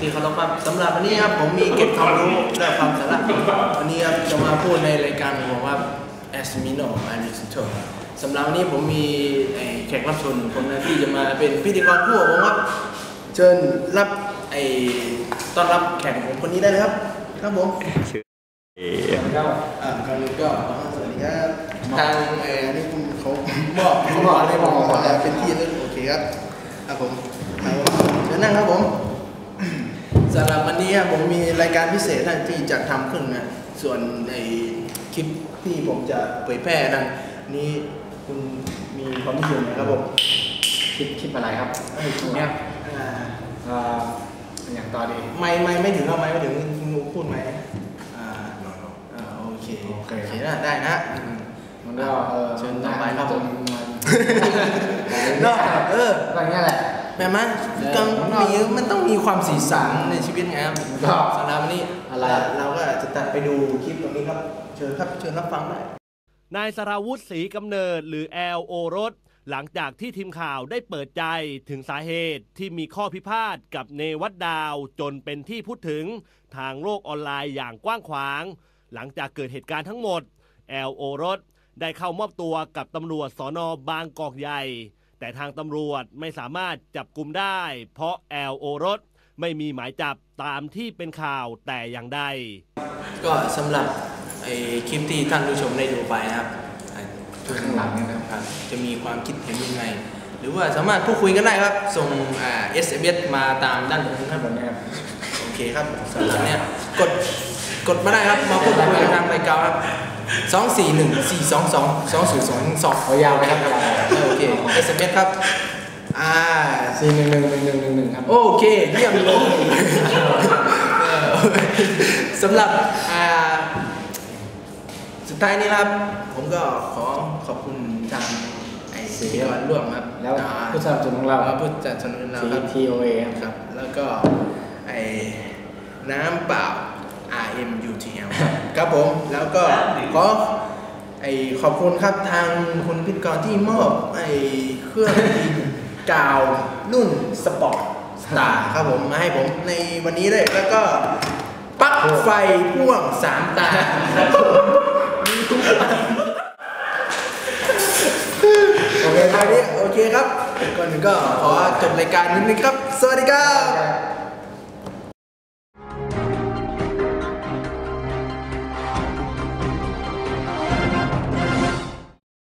ที่เคารพครับสำหรับวันนี้ครับผมมีเก็บความรู้และความสาระวันนี้ครับจะมาพูดในรายการของว่า Asmino a n i s t o สำหรับวันนี้ผมมีไอ้แขกรับเชิญหนึ่งคนนะที่จะมาเป็นพิธีกรคู่กับผมครับเชิญรับไอ้ต้อนรับแขกของผมคนนี้ได้เลยครับครับผมอ่าก่อนอื่นก็สวัสดีครับทางเอ่อนี่คุณเขาบอกเขาบอกได้บอกว่าเป็นที่ลึกโอเคครับครับผมครับผมเชิญนั่งครับผม สำหรับวันนี้ครับผมมีรายการพิเศษนะที่จะทำขึ้นนะ ส่วนในคลิปที่ผมจะเผยแพร่นั้นนี้คุณมีความนิยมนะครับผมคลิปคลิปอะไรครับเอ้ยเนี่ยอ่าเอ่ออย่างต่อดีไม่ไม่ไม่ถึงเอาไม่ไม่ถึงคุณหนูพูดไหมอ่าอ่าโอเคโอเคโอเคนะได้นะมันก็เออเชิญต่อไปครับผมมันเนาะเออก็อย่างเงี้ยแหละ แม่มันเออต้องมันก็มีมันต้องมีความสีสันในชีวิตไงครับมันก็สำหรับวันนี้อะไรเราก็จะตัดไปดูคลิปตรงนี้ครับ เชิญครับเชิญรับฟังได้นายสราวุธศรีกำเนิดหรือแอลโอรส หลังจากที่ทีมข่าวได้เปิดใจถึงสาเหตุที่มีข้อพิพาทกับเนวัดดาวจนเป็นที่พูดถึงทางโลกออนไลน์อย่างกว้างขวาง หลังจากเกิดเหตุการณ์ทั้งหมดแอลโอรสได้เข้ามอบตัวกับตำรวจสอนอบางกอกใหญ่ แต่ทางตำรวจไม่สามารถจับกลุ่มได้ เพราะแอลโอรสไม่มีหมายจับตามที่เป็นข่าวแต่อย่างใด ก็สำหรับไอ้คลิปที่ท่านผู้ชมได้ดูไปนะครับอ่าข้างหลังเนี่ยนะครับครับ จะมีความคิดเห็นยังไง หรือว่าสามารถพูดคุยกันได้ครับ ส่งอ่า SMS มาตามด้านบนนะครับแบบนี้ครับ โอเคครับสำหรับเนี้ยกด กดมาได้ครับ มาพูดคุยกันทางรายการครับสองสี่หนึ่งสี่สองสองสองศูนย์สองสองเอายาวไหมครับยาโอเค SMS ครับอ่าสี่หนึ่งหนึ่งหนึ่งหนึ่งหนึ่งหนึ่งครับ โอเคเยี่ยมเลยสำหรับอ่าสุดท้ายนี้ครับ ผมก็ขอขอบคุณทางไอซีกรร่วมครับ แล้วผู้สนับสนุนของเราผู้จัดสนุนเราครับ TOA ครับ แล้วก็ไอ้น้ำเปล่า MUTL ครับผมแล้วก็ขอไอขอบคุณครับทางคุณพิธีกรที่มอบไอ้เครื่องกาวรุ่นสปอร์ตสตาร์ครับผมมาให้ผมในวันนี้เลยแล้วก็ปลั๊กไฟพ่วงสามตามีทุกโอเคคราวนี้โอเคครับก่อนอื่นก็ขอจบรายการนิดนึงครับ สวัสดีครับ